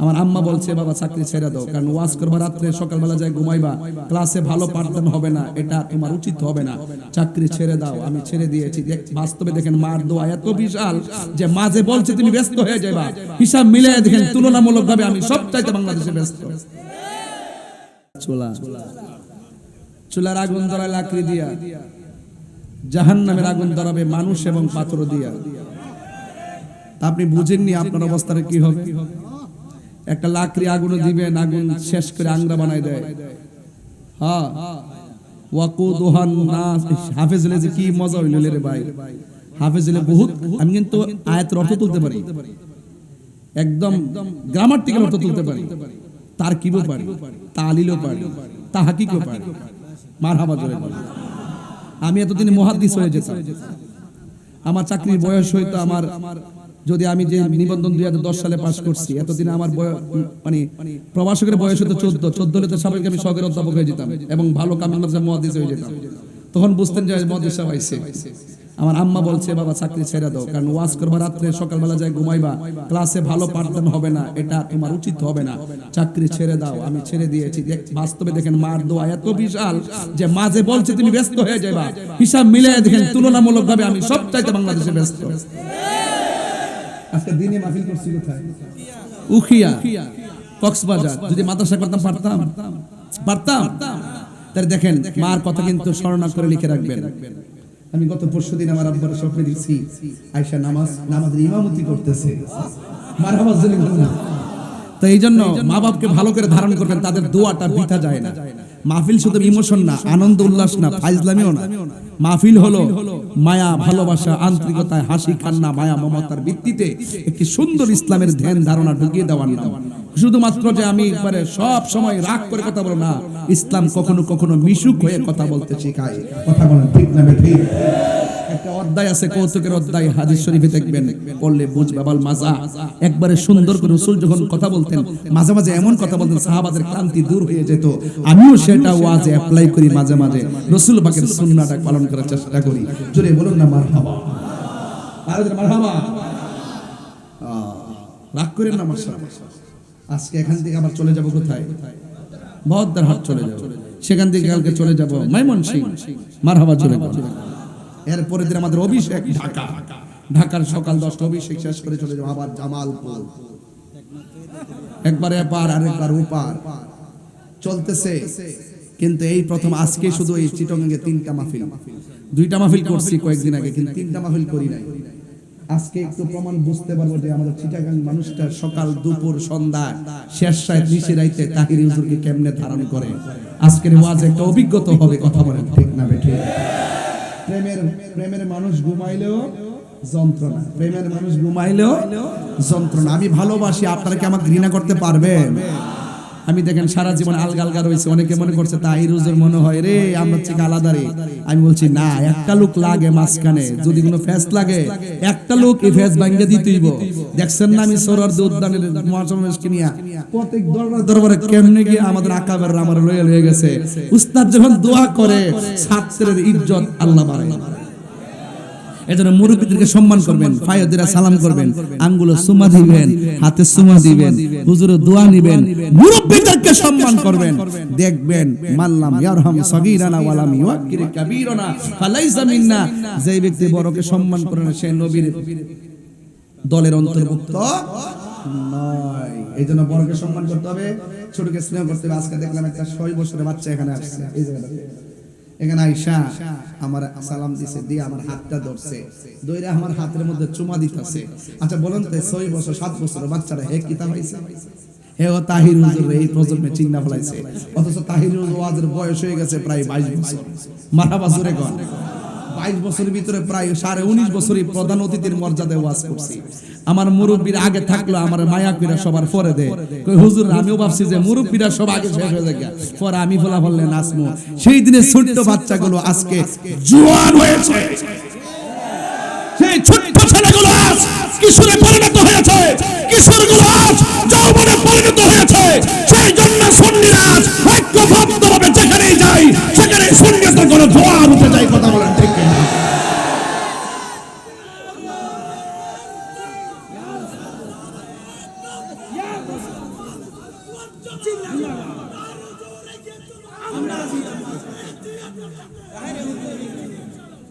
আমার আম্মা বলছে, বাবা, চাকরি ছেড়ে দাও, কারণ ওয়াজ করবা রাত্রে, সকালবেলা যায় ঘুমাইবা, ক্লাসে ভালো পাঠদান হবে না, এটা তোমার উচিত হবে না। চাকরি ছেড়ে দাও, আমি ছেড়ে দিয়েছি। বাস্তবে দেখেন, মার দোয়া এত বিশাল যে মাঝে বলছে, তুমি ব্যস্ত হয়ে যাবা হিসাব মিলে দেখেন তুলনামূলক ভাবে আমি সব চাইতে বাংলাদেশে ব্যস্ত। চুলা, চুলার আগুন ধরায় লাকড়ি দিয়া জাহান নামের আগুন ধরাবে মানুষ এবং পাথর দিয়া। আপনি বুঝেননি আপনার অবস্থাটা কি হবে? একটা লাকড়ি আগুন দিবেন আগুন শেষ করে আংরা বানাই দেয়। হ্যাঁ। যে কি মজা হইল রে ভাই। বহুত আমি কিন্তু আয়াতের অর্থ তুলতে পারি। একদম গ্রামাটিক্যাল অর্থ তুলতে পারি। তার কিবও পারি, তালিলও পারি, তাহাকিকও পারি। মারহাবা জোরে। আমি এতদিন মহাদ্দিস হয়ে যেতাম। আমার চাকরির বয়স হইতো আমার যদি আমি যে নিবন্ধন দুই হাজার দশ সালে পাশ করছি, এতদিন আমার মানে প্রবাসকের বয়স হতো চোদ্দ চোদ্দ হলে তো স্বাভাবিক আমি শখের অধ্যাপক হয়ে যেতাম এবং ভালো কামিল মহাদিস হয়ে যেতাম। তখন বুঝতেন যে মহাদিস আইছে আমার আম্মা বলছে, বাবা, চাকরি ছেড়ে দাও, কারণ ওয়াজ করবা রাত্রে, সকালবেলা যায় ঘুমাইবা, ক্লাসে ভালো পাঠদান হবে না, এটা তোমার উচিত হবে না। চাকরি ছেড়ে দাও, আমি ছেড়ে দিয়েছি। বাস্তবে দেখেন, মার দোয়া এত বিশাল যে মাঝে বলছে, তুমি ব্যস্ত হয়ে যাবা হিসাব মিলে দেখেন তুলনামূলক ভাবে আমি সব চাইতে বাংলাদেশে ব্যস্ত। আজকে দিনে মাহফিল করছি কোথায় উখিয়া কক্সবাজার যদি মাদ্রাসা করতাম পারতাম। পারতাম। তাহলে দেখেন মার কথা কিন্তু স্মরণা করে লিখে রাখবেন। আমি গত পরশু দিন আমার আব্বার স্বপ্নে দেখছি আয়সা নামাজ নামাজের ইমামতি করতেছে। মার আওয়াজ তো এই জন্য মা বাপকে ভালো করে ধারণ করবেন তাদের দোয়াটা বৃথা যায় না। মাহফিল শুধু ইমোশন না, আনন্দ, উল্লাস না, ফাইজলামিও না। মাহফিল হলো মায়া, ভালোবাসা, আন্তরিকতায় হাসি, কান্না, মায়া, মমতার ভিত্তিতে একটি সুন্দর ইসলামের ধ্যান ধারণা ঢুকিয়ে দেওয়ার নাম। শুধুমাত্র যে আমি একবারে সব সময় রাগ করে কথা বলো না, ইসলাম কখনো কখনো মিশুক হয়ে কথা বলতে শেখায়। কথা বলেন ঠিক না ঠিক অধ্যায় আছে, কৌতুকের অধ্যায়। হাদিস শরীফে দেখবেন, পড়লে বুঝ বাবাল মাজা। একবারে সুন্দর করে রসুল যখন কথা বলতেন মাঝে মাঝে এমন কথা বলতেন, সাহাবাদের ক্লান্তি দূর হয়ে যেত। আমিও সেটা ওয়াজে অ্যাপ্লাই করি মাঝে মাঝে রসুল পাকের সুন্নাহটা পালন করার চেষ্টা করি। জোরে বলুন না জোরে, মারহাবা। রাগ করেন না আমার আজকে এখান থেকে আবার চলে যাব কোথায়? বহদ্দার হাট চলে যাব। সেখান থেকে কালকে চলে যাব মাইমন সিং মারহাবা চলে যাব এরপরে দিন আমাদের অভিষেক ঢাকা। ঢাকার সকাল দশটা অভিষেক শেষ করে চলে যাব আবার জামালপুর। একবারে পার আরেকবার ওপার। চলতেছে। কিন্তু এই প্রথম আজকে শুধু এই চিটঙ্গে তিনটা মাহফিল। দুইটা মাহফিল করছি কয়েকদিন আগে, কিন্তু তিনটা মাহফিল করি নাই। আজকে একটু প্রমাণ বুঝতে পারব যে আমাদের চিটাগাং মানুষটা সকাল, দুপুর, সন্ধ্যা, শেষ সাহেব নিশি রাইতে তাহির হুজুরকে কেমনে ধারণ করে? আজকের ওয়াজ একটা অভিজ্ঞতা হবে কথা বলেন, ঠিক না বেঠিক প্রেমের প্রেমের মানুষ ঘুমাইলেও যন্ত্রণা। প্রেমের মানুষ ঘুমাইলেও যন্ত্রণা। আমি ভালোবাসি, আপনারা কি আমাকে ঘৃণা করতে পারবেন? আমি দেখেন, সারা জীবন আলগা আলগা রয়েছে। অনেকে মনে করছে তাহির হুজুর মনে হয় রে, আমরা থেকে আলাদা রে? আমি বলছি, না, একটা লোক লাগে মাঝখানে। যদি কোনো ফেস লাগে, একটা লোক এই ফেস ভাঙ্গে দিতেইব। দেখছেন না আমি সরার উদ্যানের মহাসমাবেশকে নিয়ে? প্রত্যেক দরবার দরবারে কেমনে গিয়ে আমাদের আকাবের আমার লয়ে লয়ে গেছে? উস্তাদ যখন দোয়া করে, ছাত্রের ইজ্জত আল্লাহ বাড়ায়। এজন্য মুরব্বীদেরকে সম্মান করবেন ফায়দিরা সালাম করবেন আঙ্গুলো সুমা দিবেন হাতে সুমা দিবেন হুজুরে দোয়া নিবেন মুরব্বীদেরকে সম্মান করবেন। দেখবেন মাল্লাম ইয়ারহাম সগীরানা ওয়ালাম ইউআক্কির কাবীরানা। ফালাইসা মিন্না। যেই ব্যক্তি বড়কে সম্মান করে না সে নবীর দলের অন্তর্ভুক্ত নয়। এই জন্য বড়কে সম্মান করতে হবে ছোটকে স্নেহ করতে হবে। আজকে দেখলাম একটা ছয় বছরের বাচ্চা এখানে আসছে। এই জায়গাটাতে। এখানে আইসা আমার সালাম দিছে, দিয়ে আমার হাতটা ধরছে। দইরে আমার হাতের মধ্যে চুমা দিতেছে। আচ্ছা বলেন তো ছয় বছর, সাত বছর বাচ্চারা হে কিতাব হয়েছে? হে ও তাহির হুজুর, এই প্রজন্মে চিন্তা ফেলাইছে। অথচ তাহির হুজুর ওয়াজের বয়স হয়ে গেছে প্রায় বাইশ বছর। মারাবা জোরে কর বাইশ বছরের ভিতরে প্রায় সাড়ে উনিশ বছরই প্রধান অতিথির মর্যাদায় ওয়াজ করছি। আমার মুরব্বীর আগে থাকল, আমার মায়া পিরা সবার পরে দেয় হুজুর, আমিও ভাবছি যে মুরব্বীরা সব আগে শেষ হয়ে যায় পরে আমি বলা বললে নাচমু। সেই দিনে ছোট্ট বাচ্চাগুলো আজকে জোয়ান হয়েছে। সেই ছোট্ট ছেলেগুলো আজ কিশোরে পরিণত হয়েছে। কিশোরগুলো আজ যৌবনে পরিণত হয়েছে। সেই জন্য সুন্নিরা আজ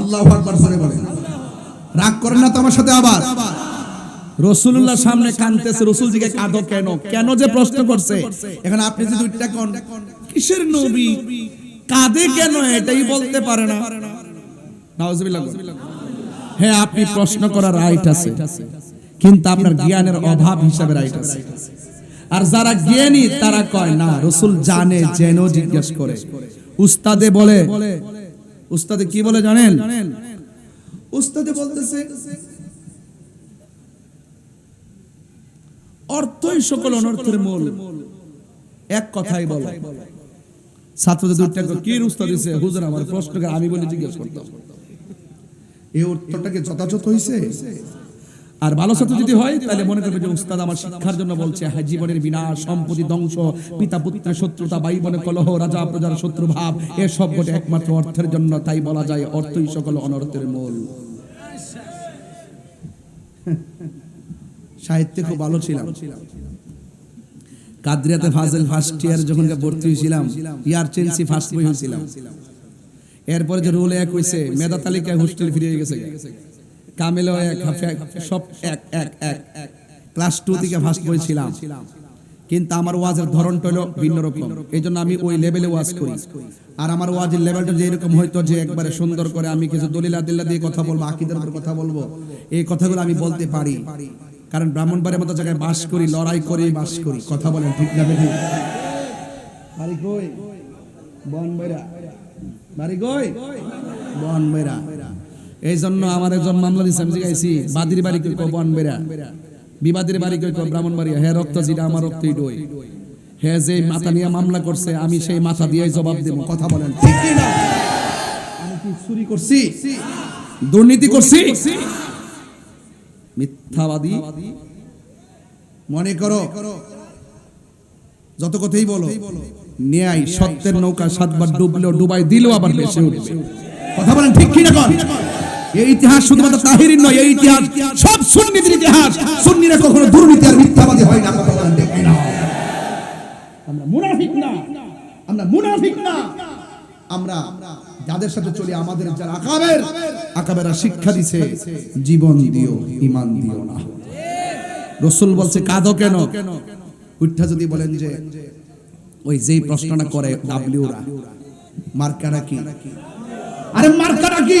আল্লাহু আকবার, জোরে বলেন। রাগ করেন না তো আমার সাথে আবার? রসুল্লাহ সামনে কানতেছে রসুল জিকে কাঁদো কেন? কেন যে প্রশ্ন করছে? আপনি যদি দুইটা কোন, কিসের নবী? কাঁদে কেন? এটাই বলতে পারে না। হ্যাঁ আপনি প্রশ্ন করার রাইট আছে। কিন্তু আপনার জ্ঞানের অভাব হিসাবে রাইট আছে। আর যারা জ্ঞানী, তারা কয়, না, রসুল জানে, যেন জিজ্ঞেস করে। উস্তাদে বলে। উস্তাদে কি বলে জানেন? উস্তাদে বলতেছে, অর্থই সকল অনর্থের মূল। এক কথাই বলো। ছাত্রদের কি উস্তাদ দিছে? হুজুর, আমার প্রশ্নকে আমি বলে জিজ্ঞেস করতাম। এই উত্তরটাকে যথাযথ হইছে? আর ভালো ছাত্র যদি হয়, তাহলে মনে করবে যে উস্তাদ আমার শিক্ষার জন্য বলছে হ্যাঁ জীবনের বিনাশ, সম্পত্তি ধ্বংস, পিতা পুত্রের শত্রুতা, ভাই বোনের কলহ, রাজা প্রজার শত্রু ভাব, এসব ঘটে একমাত্র অর্থের জন্য তাই বলা যায়, অর্থই সকল অনর্থের মূল। সাহিত্যে খুব ভালো ছিলাম। কাদরিয়াতে ফাজেল ফার্স্ট ইয়ার যখন ভর্তি হয়েছিলাম, ইয়ার চেন্সি ফার্স্ট বই হয়েছিলাম। এরপরে যে রোল এক হয়েছে, মেধা তালিকায় হোস্টেল ফিরে গেছে। কামেলও এক সব এক এক এক ক্লাস টু থেকে ফার্স্ট বই ছিলাম কিন্তু আমার ওয়াজের ধরনটা হলো ভিন্ন রকম। এই জন্য আমি ওই লেভেলে ওয়াজ করি। আর আমার ওয়াজের লেভেলটা যে এরকম হয়তো যে একবারে সুন্দর করে আমি কিছু দলিল আদিল্লা দিয়ে কথা বলব, আকিদের উপর কথা বলব, এই কথাগুলো আমি বলতে পারি। কারণ ব্রাহ্মণবাড়ির মতো জায়গায় বাস করি, লড়াই করে, বাস করি। কথা বলেন ঠিক না কই? বন বৈরা বাড়ি কই? বন বৈরা এই জন্য আমার একজন মামলা দিচ্ছে আমি জিজ্ঞাসি বাদির বাড়ি কই কো বন বেরা বিবাদের বাড়ি কই কো ব্রাহ্মণ বাড়ি হে রক্ত যেটা আমার রক্তই ডই হে যে মাথা নিয়ে মামলা করছে, আমি সেই মাথা দিয়ে জবাব দেব। কথা বলেন, ঠিক না? আমি কি চুরি করছি? দুর্নীতি করছি? মিথ্যাবাদী? মনে করো, যত কথাই বলো, ন্যায়, সত্যের নৌকা সাতবার ডুবলো ডুবাই দিল আবার বেশি উঠবে। কথা বলেন, ঠিক এই ইতিহাস শুধুমাত্র তাহিরির নয় এই ইতিহাস সব সুন্নিদের ইতিহাস। সুন্নিরা কখনো দুর্নীতি আর মিথ্যাবাদী হয় না আমরা মুনাফিক না। আমরা মুনাফিক না। আমরা যাদের সাথে চলি আমাদের যারা আকাবের আকাবেরা শিক্ষা দিছে জীবন দিও ইমান দিও না। রসুল বলছে কাঁদো কেন? উঠা যদি বলেন যে ওই যেই প্রশ্নটা করে ডাব্লিউরা মার্কারা কি? আরে মার্কারা কি?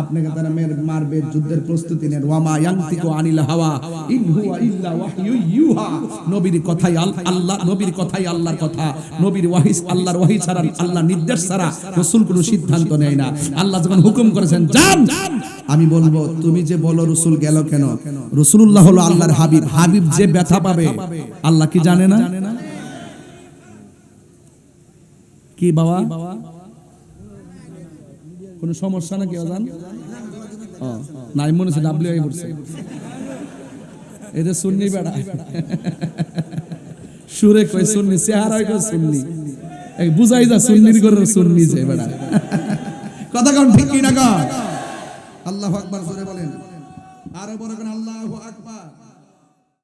আপনাকে তারা মের মারবে, যুদ্ধের প্রস্তুতি নেন। ওয়ামা ইয়ান্তিকু আনিল হাওয়া, ইন হুয়া ইল্লা ওয়াহয়ু ইউহা। নবীর কথাই আল্লাহ নবীর কথাই আল্লাহর কথা। নবীর ওয়াহিস আল্লাহর ওয়াহি ছাড়া আল্লাহ নির্দেশ ছাড়া রাসূল কোনো সিদ্ধান্ত নেয় না। আল্লাহ যখন হুকুম করেছেন, যান! আমি বলব, তুমি যে বলো রসুল গেল কেন? রসুলুল্লাহ হলো আল্লাহর হাবিব। হাবিব যে ব্যথা পাবে, আল্লাহ কি জানে না? কি বাবা? কোনো সমস্যা নাকি অজান? নাই, মনে হচ্ছে এদের শুননি বেড়া। সুরে কই শুননি চেহারায় কই শুননি বুঝাই যা, সুন্নির করে শুননি যে বেড়া। কথা কন ঠিক কি না কন? আল্লাহু আকবার, জোরে বলেন। আরও বড় আল্লাহু আকবার।